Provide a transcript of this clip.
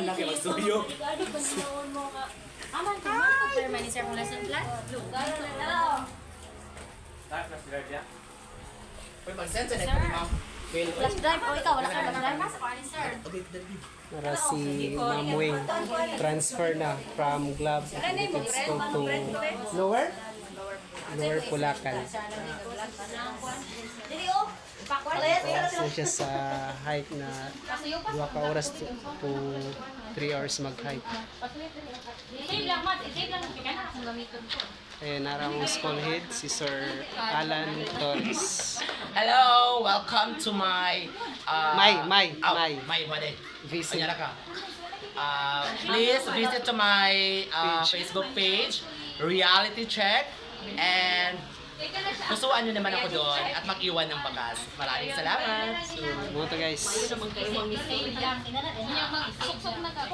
Aman na kay magsuyo. Aman ko man, permanent sir mula sa plan. Uy, mag-send sa net ni ma'am. Fail. Flash drive, o ikaw, wala ka ako, sir. Para si Ma'am Wing. Transfer na from Globe Athletics School to lower? Lower Pulacan. Dili, oh. So siya sa hike na dua ka oras to, to 3 hours mag-hike. Na. Ayan, narang school head, si Sir Alan Torres. Hello, welcome to my uh, May, May, oh, May. May, May. Visit. Anyara ka. Uh, please visit to my uh, Facebook page, Reality Check, and kusuan nyo naman ako doon at mag-iwan ng bagas. Maraming salamat. So, mga to guys. Mag-suksok na ka.